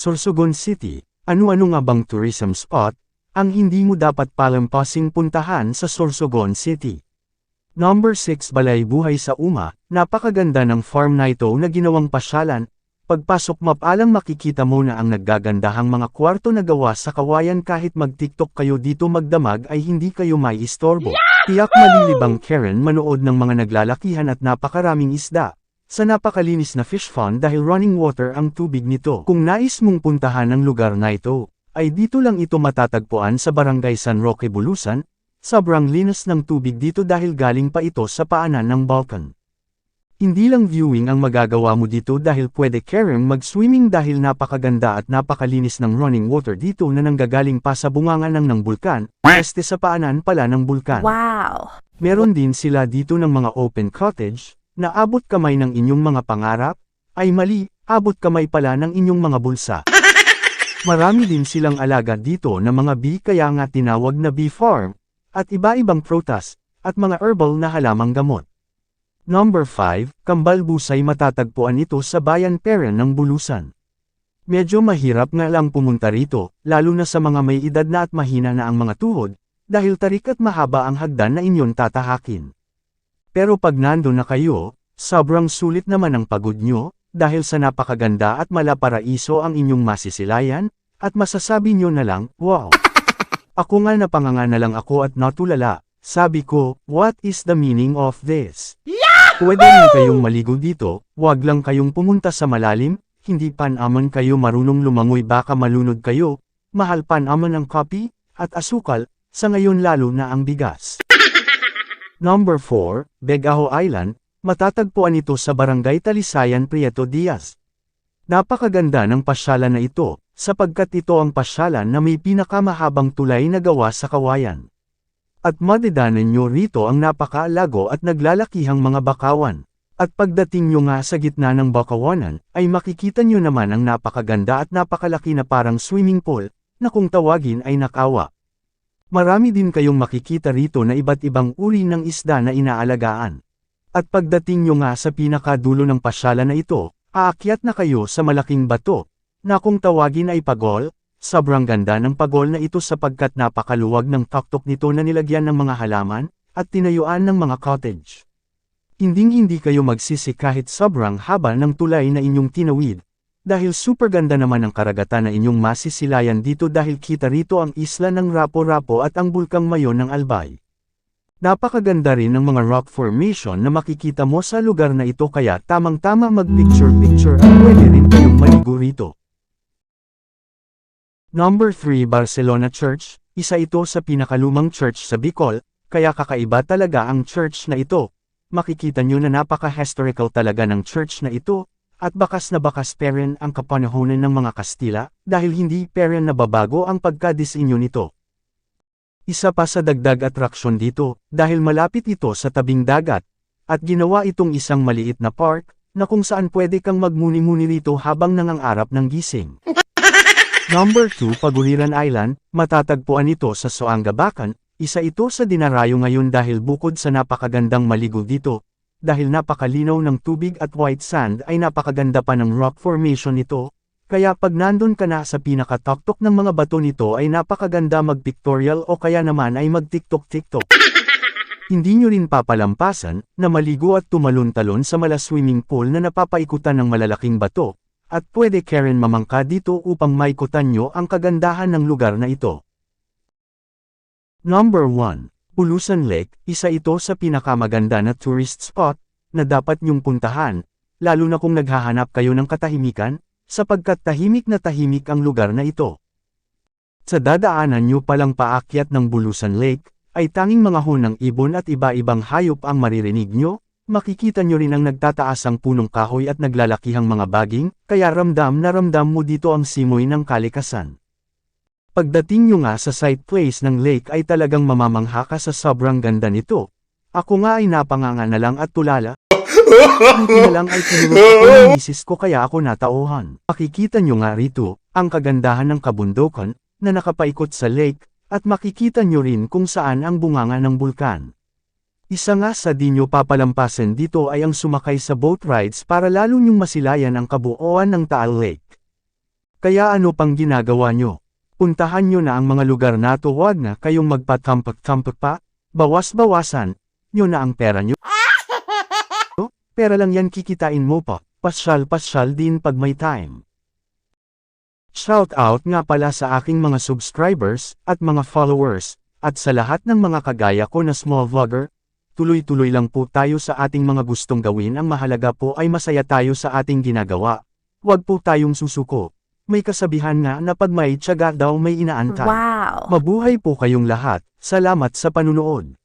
Sorsogon City, ano-ano nga bang tourism spot, ang hindi mo dapat palampasing puntahan sa Sorsogon City? Number 6 Balay Buhay sa Uma, napakaganda ng farm na ito na ginawang pasyalan, pagpasok mapalang makikita mo na ang naggagandahang mga kwarto na gawa sa kawayan kahit mag-tiktok kayo dito magdamag ay hindi kayo may istorbo. Tiyak malilibang Karen manood ng mga naglalakihan at napakaraming isda. Sa napakalinis na fish pond dahil running water ang tubig nito. Kung nais mong puntahan ang lugar na ito, ay dito lang ito matatagpuan sa Barangay San Roque Bulusan, sobrang linas ng tubig dito dahil galing pa ito sa paanan ng Balkan. Hindi lang viewing ang magagawa mo dito dahil pwede Karen mag-swimming dahil napakaganda at napakalinis ng running water dito na nanggagaling pa sa bungangan ng ng bulkan, este sa paanan pala ng bulkan. Wow! Meron din sila dito ng mga open cottage, na abot kamay ng inyong mga pangarap, ay mali, abot kamay pala ng inyong mga bulsa. Marami din silang alaga dito na mga bee kaya nga tinawag na bee farm, at iba-ibang prutas, at mga herbal na halamang gamot. Number 5, Kambal Busay matatagpuan ito sa Bayan Peren ng Bulusan. Medyo mahirap nga lang pumunta rito, lalo na sa mga may edad na at mahina na ang mga tuhod, dahil tarik at mahaba ang hagdan na inyong tatahakin. Pero pag nando na kayo, sobrang sulit naman ang pagod nyo, dahil sa napakaganda at malaparaiso ang inyong masisilayan, at masasabi nyo na lang, wow! Ako nga napanganga na lang ako at natulala, sabi ko, what is the meaning of this? Pwede rin kayong maligo dito, wag lang kayong pumunta sa malalim, hindi pan-aman kayo marunong lumangoy baka malunod kayo, mahal pan-aman ang kape, at asukal, sa ngayon lalo na ang bigas. Number 4, Begaho Island, matatagpuan ito sa Barangay Talisayan Prieto Diaz. Napakaganda ng pasyalan na ito, sapagkat ito ang pasyalan na may pinakamahabang tulay na gawa sa kawayan. At madidanan nyo rito ang napakaalago at naglalakihang mga bakawan. At pagdating nyo nga sa gitna ng bakawanan, ay makikita nyo naman ang napakaganda at napakalaki na parang swimming pool, na kung tawagin ay nakawa. Marami din kayong makikita rito na iba't ibang uri ng isda na inaalagaan. At pagdating nyo nga sa pinakadulo ng pasyalan na ito, aakyat na kayo sa malaking bato, na kung tawagin ay pagol, Sobrang ganda ng pagol na ito sapagkat napakaluwag ng taktok nito na nilagyan ng mga halaman, at tinayuan ng mga cottage. Hinding-hindi kayo magsisi kahit sobrang haba ng tulay na inyong tinawid, dahil super ganda naman ang karagatan na inyong masisilayan dito dahil kita rito ang isla ng Rapo-Rapo at ang bulkang Mayon ng Albay. Napakaganda rin ng mga rock formation na makikita mo sa lugar na ito kaya tamang-tama mag-picture-picture at pwede rin kayong maligo rito. Number 3 Barcelona Church, isa ito sa pinakalumang church sa Bicol, kaya kakaiba talaga ang church na ito. Makikita nyo na napaka-historical talaga ng church na ito, at bakas na bakas peren ang kapanahonan ng mga Kastila, dahil hindi peren na babago ang pagkadisenyo nito. Isa pa sa dagdag atraksyon dito, dahil malapit ito sa tabing dagat, at ginawa itong isang maliit na park, na kung saan pwede kang magmuni-muni rito habang nangangarap ng gising. Number 2 Paguliran Island, matatagpuan ito sa Soangabacan, isa ito sa dinarayo ngayon dahil bukod sa napakagandang maligo dito, dahil napakalinaw ng tubig at white sand ay napakaganda pa ng rock formation nito, kaya pag nandun ka na sa pinakataktok ng mga bato nito ay napakaganda mag-pictorial o kaya naman ay mag-tiktok-tiktok. Hindi nyo rin papalampasan, na maligo at tumalon-talon sa mala swimming pool na napapaikutan ng malalaking bato, at pwede Karen mamangka dito upang maikutan nyo ang kagandahan ng lugar na ito. Number 1. Pulusan Lake, isa ito sa pinakamaganda na tourist spot, na dapat nyong puntahan, lalo na kung naghahanap kayo ng katahimikan, sapagkat tahimik na tahimik ang lugar na ito. Sa dadaanan nyo palang paakyat ng Bulusan Lake, ay tanging mga hunang ibon at iba-ibang hayop ang maririnig nyo, makikita nyo rin ang nagtataas ang punong kahoy at naglalakihang mga baging, kaya ramdam na ramdam mo dito ang simoy ng kalikasan. Pagdating nyo nga sa site place ng lake ay talagang mamamangha ka sa sobrang ganda nito. Ako nga ay napanganga na lang at tulala. Hindi na lang ay tinulog ko ng misis ko kaya ako natauhan. Makikita nyo nga rito, ang kagandahan ng kabundukan, na nakapaikot sa lake, at makikita nyo rin kung saan ang bunganga ng bulkan. Isa nga sa di nyo papalampasin dito ay ang sumakay sa boat rides para lalo nyong masilayan ang kabuuan ng Taal Lake. Kaya ano pang ginagawa nyo? Puntahan nyo na ang mga lugar na to huwag na kayong magpatampak-tampak pa, bawas-bawasan, nyo na ang pera nyo. Pera lang yan kikitain mo pa, pasyal-pasyal din pag may time. Shout out nga pala sa aking mga subscribers at mga followers, at sa lahat ng mga kagaya ko na small vlogger, tuloy-tuloy lang po tayo sa ating mga gustong gawin ang mahalaga po ay masaya tayo sa ating ginagawa. Huwag po tayong susuko. May kasabihan nga na pag may tiyaga daw may inaantay. Wow. Mabuhay po kayong lahat, salamat sa panunood.